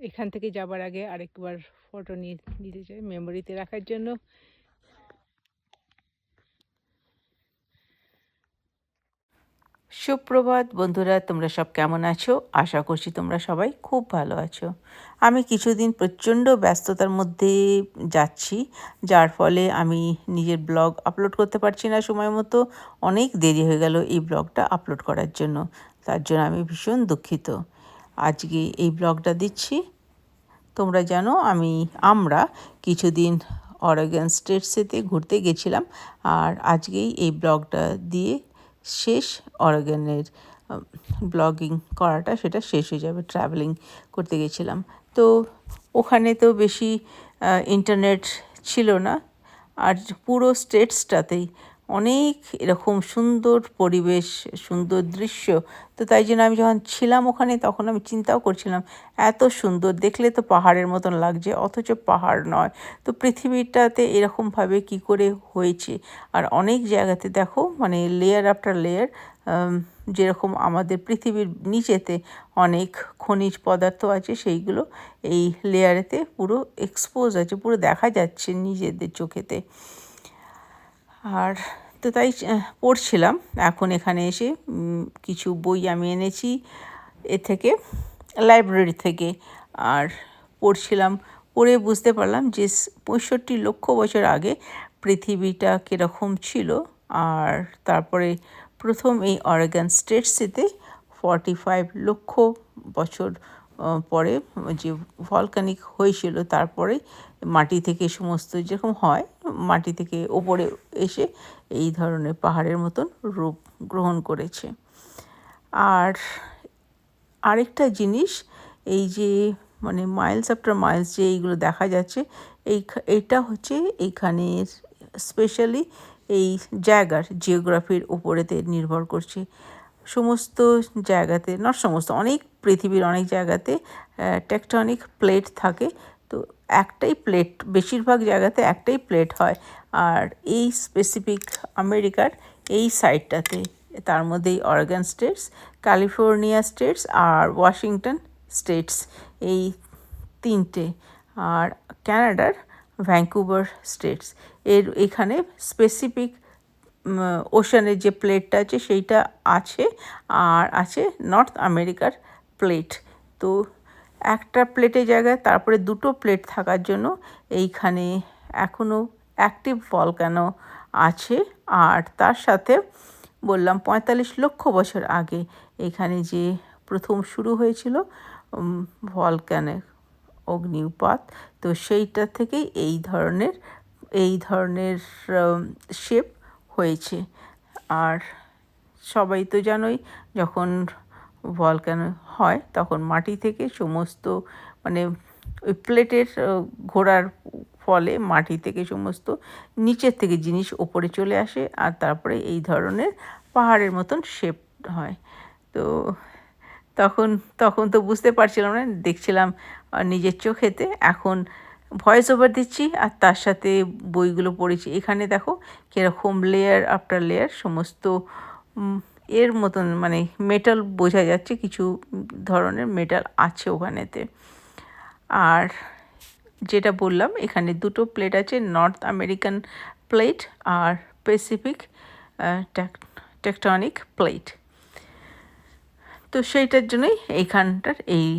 এখান থেকে যাবার আগে আরেকবার ফটো নিয়ে, নিতে চাই মেমোরিতে রাখার জন্য। সুপ্রভাত বন্ধুরা, তোমরা সব কেমন আছো? আশা করছি তোমরা সবাই খুব ভালো আছো। আমি কিছুদিন প্রচণ্ড ব্যস্ততার মধ্যে যাচ্ছি, যার ফলে আমি নিজের ব্লগ আপলোড করতে পারছি না সময় মতো। অনেক দেরি হয়ে গেল এই ব্লগটা আপলোড করার জন্য। তার জন্য আমি ভীষণ দুঃখিত। আজকে এই ব্লগটা দিচ্ছি। তোমরা জানো আমি, আমরা কিছুদিন অরেগন স্টেটসেতে ঘুরতে গেছিলাম আর আজকেই এই ব্লগটা দিয়ে শেষ অরেগনের ব্লগিং করাটা সেটা শেষ হয়ে যাবে ট্রাভেলিং করতে গেছিলাম। তো ওখানে তো বেশি ইন্টারনেট ছিল না আর পুরো স্টেটসটাতেই অনেক এরকম সুন্দর পরিবেশ, সুন্দর দৃশ্য। তো তাই জন্য আমি যখন ছিলাম ওখানে, তখন আমি চিন্তাও করছিলাম, এত সুন্দর, দেখলে তো পাহাড়ের মতন লাগছে, অথচ পাহাড় নয়। তো পৃথিবীটাতে এরকমভাবে কি করে হয়েছে? আর অনেক জায়গাতে দেখো মানে লেয়ার আফটার লেয়ার যেরকম আমাদের পৃথিবীর নিচেতে অনেক খনিজ পদার্থ আছে, সেইগুলো এই লেয়ারেতে পুরো এক্সপোজ আছে, পুরো দেখা যাচ্ছে নিজেদের চোখেতে। আর তো তাই পড়ছিলাম। এখন এখানে এসে কিছু বই আমি এনেছি এ থেকে লাইব্রেরি থেকে। আর পড়ছিলাম, পড়ে বুঝতে পারলাম যে পঁয়ষট্টি লক্ষ বছর আগে পৃথিবীটা কীরকম ছিল। আর তারপরে প্রথম এই অরেগান স্টেটসেতে ফর্টি ফাইভ লক্ষ বছর পরে যে ভলকানিক হয়েছিল, তারপরে মাটি থেকে সমস্ত যেরকম হয়, মাটি থেকে ওপরে এসে এই ধরনের পাহাড়ের মতন রূপ গ্রহণ করেছে। আর আরেকটা জিনিস, এই যে মানে মাইলস আফটার মাইলস যে এইগুলো দেখা যাচ্ছে, এই এইটা হচ্ছে এইখানের স্পেশালি এই জায়গার জিওগ্রাফির উপরেতে নির্ভর করছে। সমস্ত জায়গাতে নট সমস্ত, অনেক পৃথিবীর অনেক জায়গাতে টেকটনিক প্লেট থাকে। তো একটাই প্লেট বেশিরভাগ জায়গাতে একটাই প্লেট হয়। আর এই স্পেসিফিক আমেরিকার এই সাইডটাতে তার মধ্যেই অরগান স্টেটস ক্যালিফোর্নিয়া স্টেটস আর ওয়াশিংটন স্টেটস এই তিনটে। আর ক্যানাডার ভ্যাঙ্কুভার স্টেটস এর এখানে স্পেসিফিক ওশানের যে প্লেটটা আছে, সেইটা আছে। আর আছে নর্থ আমেরিকার প্লেট তো একটা প্লেটের জায়গায়, তারপরে দুটো প্লেট থাকার জন্য এইখানে এখনও অ্যাক্টিভ কেন আছে? আর তার সাথে বললাম পঁয়তাল্লিশ লক্ষ বছর আগে এখানে যে প্রথম শুরু হয়েছিল ভলক্যানে অগ্নিপাত তো সেইটা থেকেই এই ধরনের এই ধরনের শেপ হয়েছে। আর সবাই তো জানোই, যখন ভলক্যানো হয়, তখন মাটি থেকে সমস্ত মানে ওই প্লেটের ঘোরার ফলে মাটি থেকে সমস্ত নিচের থেকে জিনিস ওপরে চলে আসে আর তারপরে এই ধরনের পাহাড়ের মতন শেপ হয়। তো তখন তখন তো বুঝতে পারছিলাম না, দেখছিলাম নিজের চোখেতে। এখন ভয়েস ওভার দিচ্ছি আর তার সাথে বইগুলো পড়েছি। এখানে দেখো কীরকম লেয়ার আফটার লেয়ার সমস্ত এর মতন মানে মেটাল বোঝা যাচ্ছে, কিছু ধরনের মেটাল আছে ওখানেতে। আর যেটা বললাম, এখানে দুটো প্লেট আছে নর্থ আমেরিকান প্লেট আর প্যাসিফিক টেকটনিক প্লেট তো সেইটার জন্যই এইখানটার এই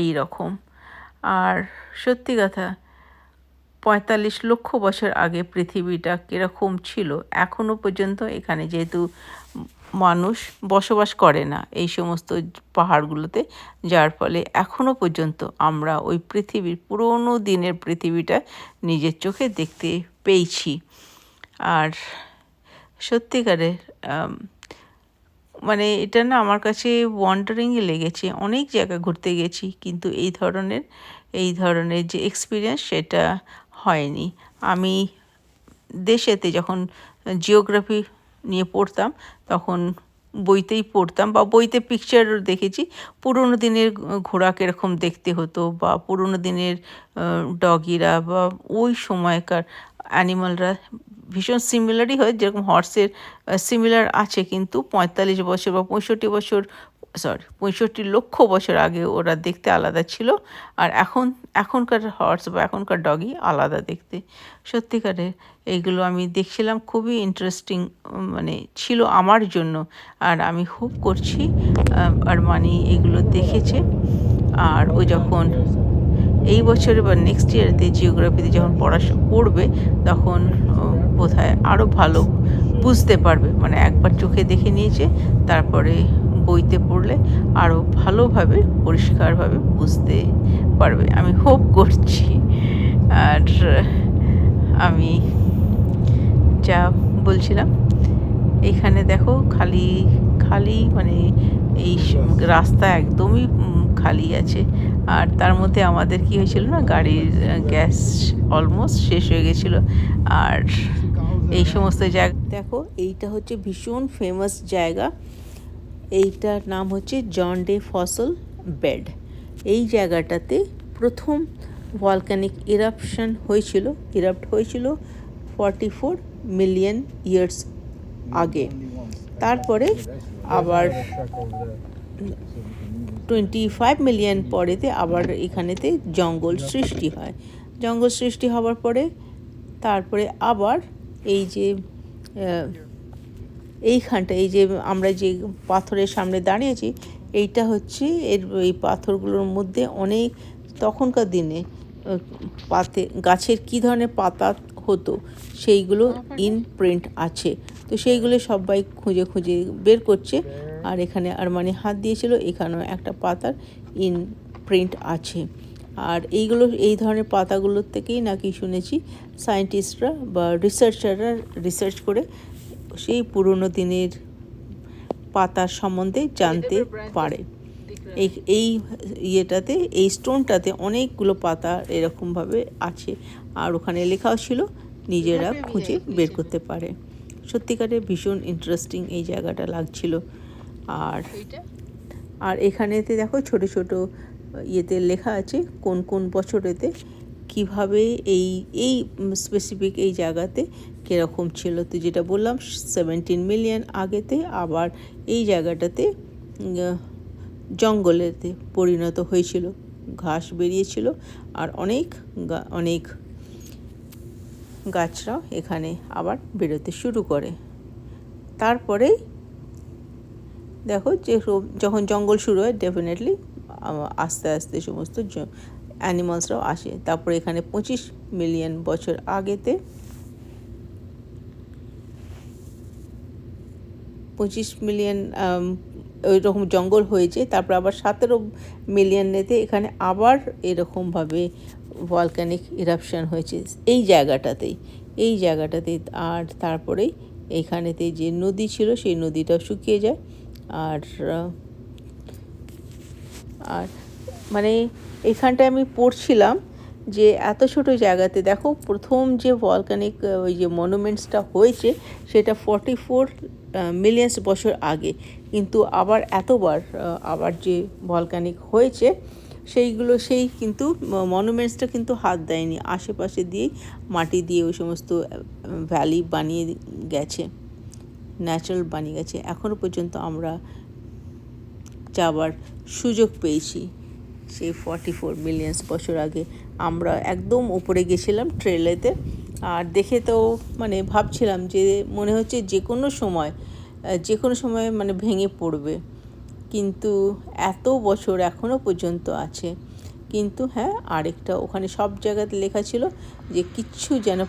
এই রকম আর সত্যি কথা পঁয়তাল্লিশ লক্ষ বছর আগে পৃথিবীটা কীরকম ছিল এখনও পর্যন্ত এখানে যেহেতু মানুষ বসবাস করে না এই সমস্ত পাহাড়গুলোতে, যার ফলে এখনও পর্যন্ত আমরা ওই পৃথিবীর পুরোনো দিনের পৃথিবীটা নিজের চোখে দেখতে পেয়েছি। আর সত্যিকারের মানে এটা না আমার কাছে ওয়ান্ডারিংই লেগেছে। অনেক জায়গা ঘুরতে গেছি, কিন্তু এই ধরনের এই ধরনের যে এক্সপিরিয়েন্স সেটা হয়নি। আমি দেশেতে যখন জিওগ্রাফি নিয়ে পড়তাম, তখন বইতেই পড়তাম বা বইতে পিকচার দেখেছি। পুরোনো দিনের ঘোড়া কীরকম দেখতে হতো বা পুরোনো দিনের ডগিরা বা ওই সময়কার অ্যানিমালরা ভীষণ সিমিলারই হয়, যেরকম হর্সের সিমিলার আছে কিন্তু পঁয়তাল্লিশ বছর বা পঁয়ষট্টি বছর সরি পঁয়ষট্টি লক্ষ বছর আগে ওরা দেখতে আলাদা ছিল, আর এখন, এখনকার হর্স বা এখনকার ডগি আলাদা দেখতে। সত্যিকারের এইগুলো আমি দেখছিলাম, খুবই ইন্টারেস্টিং মানে ছিল আমার জন্য, আর আমি খুব করছি আর মানে এগুলো দেখেছে। আর ও যখন এই বছরে বা নেক্সট ইয়ারতে জিওগ্রাফিতে যখন পড়াশোনা করবে তখন বোধ হয় আরও ভালো বুঝতে পারবে। মানে একবার চোখে দেখে নিয়েছে, তারপরে বইতে পড়লে আরও ভালোভাবে পরিষ্কারভাবে বুঝতে পারবে। আমি হোপ করছি। আর আমি যা বলছিলাম এইখানে দেখো খালি খালি মানে এই রাস্তা একদমই খালি আছে। আর তার মধ্যে আমাদের কি হয়েছিল না গাড়ির গ্যাস অলমোস্ট শেষ হয়ে গেছিল। আর এই সমস্ত জায়গা দেখো এইটা হচ্ছে ভীষণ ফেমাস জায়গা। এইটার নাম হচ্ছে জন ডে ফসল বেড। এই জায়গাটাতে প্রথম ভলক্যানিক ইরাপশন হয়েছিল ইরাপ্ট হয়েছিল ফর্টি ফোর মিলিয়ন ইয়ার্স আগে। তারপরে আবার টোয়েন্টি ফাইভ মিলিয়ন পরেতে আবার এখানেতে জঙ্গল সৃষ্টি হয়। জঙ্গল সৃষ্টি হওয়ার পরে তারপরে আবার এই যে এইখানটা এই যে আমরা যে পাথরের সামনে দাঁড়িয়েছি এইটা হচ্ছে এর এই পাথরগুলোর মধ্যে অনেক তখনকার দিনে পাতে গাছের কী ধরনের পাতা হতো সেইগুলো ইন প্রিন্ট আছে। তো সেইগুলো সবাই খুঁজে খুঁজে বের করছে। আর এখানে আর মানে হাত দিয়েছিল এখানেও একটা পাতার ইন প্রিন্ট আছে। আর এইগুলো এই ধরনের পাতাগুলোর থেকেই নাকি শুনেছি সায়েন্টিস্টরা বা রিসার্চাররা রিসার্চ করে সেই পুরনো দিনের পাতার সম্বন্ধে জানতে পারে। এই এই ইয়েটাতে এই স্টোনটাতে অনেকগুলো পাতা এরকমভাবে আছে। আর ওখানে লেখাও ছিল নিজেরা খুঁজে বের করতে পারে। সত্যিকারে ভীষণ ইন্টারেস্টিং এই জায়গাটা লাগছিল। আর আর এখানেতে দেখো ছোট ছোট ইয়েতে লেখা আছে কোন কোন বছরেতে কীভাবে এই এই স্পেসিফিক এই জায়গাতে কীরকম ছিল। তো যেটা বললাম সেভেন্টিন মিলিয়ন আগেতে, আবার এই জায়গাটাতে জঙ্গলেতে পরিণত হয়েছিল। ঘাস বেরিয়েছিল আর অনেক অনেক গাছরাও এখানে আবার বেরোতে শুরু করে। তারপরে দেখো যে যখন জঙ্গল শুরু হয় ডেফিনেটলি আস্তে আস্তে সমস্ত অ্যানিমালসরাও আসে। তারপরে এখানে পঁচিশ মিলিয়ন বছর আগেতে পঁচিশ মিলিয়ন ওই রকম জঙ্গল হয়েছে, তারপর আবার সতেরো মিলিয়নেতে এখানে আবার এরকমভাবে ভলক্যানিক ইরাপশন হয়েছে। এই জায়গাটাতেই এই জায়গাটাতেই আর তারপরেই এইখানেতে যে নদী ছিল, সেই নদীটাও শুকিয়ে যায়। আর আর মানে এখানটায় আমি পড়ছিলাম যে এত ছোট জায়গাতে, দেখো প্রথম যে ভলকানিক ওই যে মনুমেন্টসটা হয়েছে, সেটা ফর্টি ফোর মিলিয়ন্স বছর আগে। কিন্তু আবার এতবার আবার যে ভলকানিক হয়েছে, সেইগুলো, সেই কিন্তু মনুমেন্টসটা কিন্তু হাত দেয়নি। আশেপাশে দিয়েই মাটি দিয়ে ওই সমস্ত ভ্যালি বানিয়ে গেছে ন্যাচারাল বানিয়ে গেছে। এখনও পর্যন্ত আমরা যাওয়ার সুযোগ পেয়েছি। সেই ফর্টি ফোর মিলিয়ন্স বছর আগে আমরা একদম উপরে গেছিলাম ট্রেলেতে আর দেখে তো মানে ভাবছিলাম যে মনে হচ্ছে যে কোনো সময় যে কোনো সময় মানে ভেঙে পড়বে। কিন্তু এত বছর এখনও পর্যন্ত আছে। কিন্তু হ্যাঁ আরেকটা ওখানে সব জায়গাতে লেখা ছিল যে কিচ্ছু যেন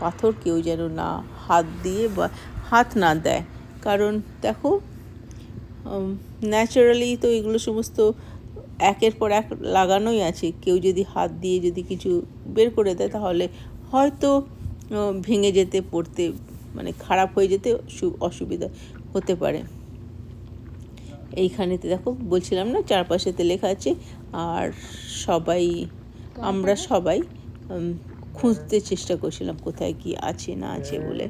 পাথর কেউ যেন না হাত দিয়ে বা হাত না দেয়। কারণ দেখো ন্যাচারালি তো এগুলো সমস্ত একের পর এক লাগানোই আছে। কেউ যদি হাত দিয়ে যদি কিছু বের করে দেয় তাহলে হয়তো ভেঙে যেতে পড়তে মানে খারাপ হয়ে যেতে অসুবিধা হতে পারে। এইখানেতে দেখো বলছিলাম না চারপাশেতে লেখা আছে আর সবাই আমরা সবাই খুঁজতে চেষ্টা করছিলাম কোথায় কি আছে না আছে বলে।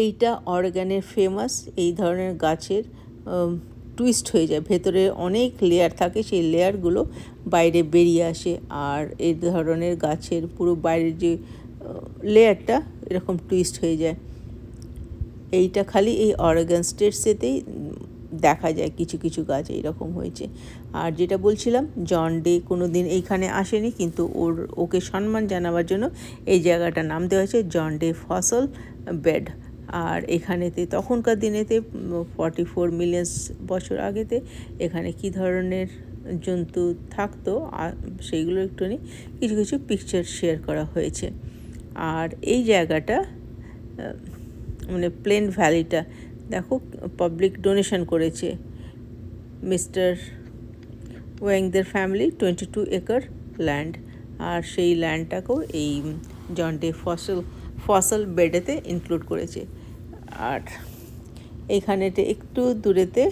এইটা অর্গানের ফেমাস, এই ধরনের গাছের টুইস্ট হয়ে যায়। ভেতরে অনেক লেয়ার থাকে, সেই লেয়ারগুলো বাইরে বেরিয়ে আসে। আর এই ধরনের গাছের পুরো বাইরের যে লেয়ারটা এরকম টুইস্ট হয়ে যায়। এইটা খালি এই অরগান স্টেটসেতেই দেখা যায় কিছু কিছু গাছ এইরকম হয়েছে। আর যেটা বলছিলাম, জন ডে কোনো দিন এইখানে আসেনি, কিন্তু ওর, ওকে সম্মান জানাবার জন্য এই জায়গাটার নাম দেওয়া হয়েছে জন ডে ফসল বেড। আর এখানেতে, তখনকার দিনেতে ফর্টি ফোর মিলিয়ন্স বছর আগেতে এখানে কি ধরনের জন্তু থাকতো সেইগুলো একটুখানি কিছু কিছু পিকচার শেয়ার করা হয়েছে। আর এই জায়গাটা মানে প্লেন ভ্যালিটা দেখো পাবলিক ডোনেশন করেছে mister ওয়াংদের family twenty two acre land আর সেই ল্যান্ডটাকেও এই জন্ডে ফসল ফসল বেডেতে ইনক্লুড করেছে। আর এইখানেতে একটু দূরেতে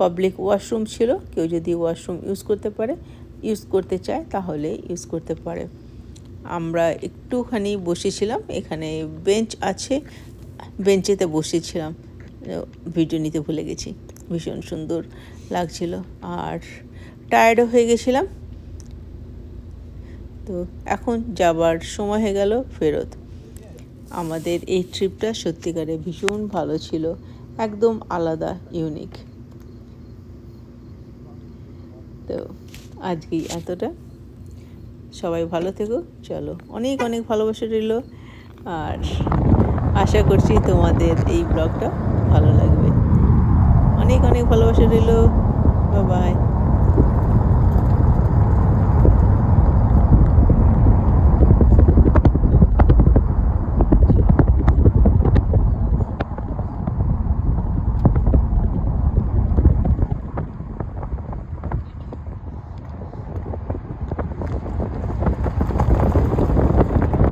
পাবলিক ওয়াশরুম ছিল, কেউ যদি ওয়াশরুম ইউজ করতে পারে ইউজ করতে চায়, তাহলে ইউজ করতে পারে। আমরা একটুখানি বসেছিলাম, এখানে বেঞ্চ আছে বেঞ্চেতে বসেছিলাম। ভিডিও নিতে ভুলে গেছি। ভীষণ সুন্দর লাগছিল। আর টায়ার্ডও হয়ে গেছিলাম। তো এখন যাবার সময় হয়ে গেল ফেরত। আমাদের এই ট্রিপটা সত্যিকারে ভীষণ ভালো ছিল। একদম আলাদা ইউনিক তো আজকেই এতটা। সবাই ভালো থেকো। চলো, অনেক অনেক ভালোবাসা রইল। আর আশা করছি তোমাদের এই ব্লগটা অনেক ভালোবাসা রইল। বাই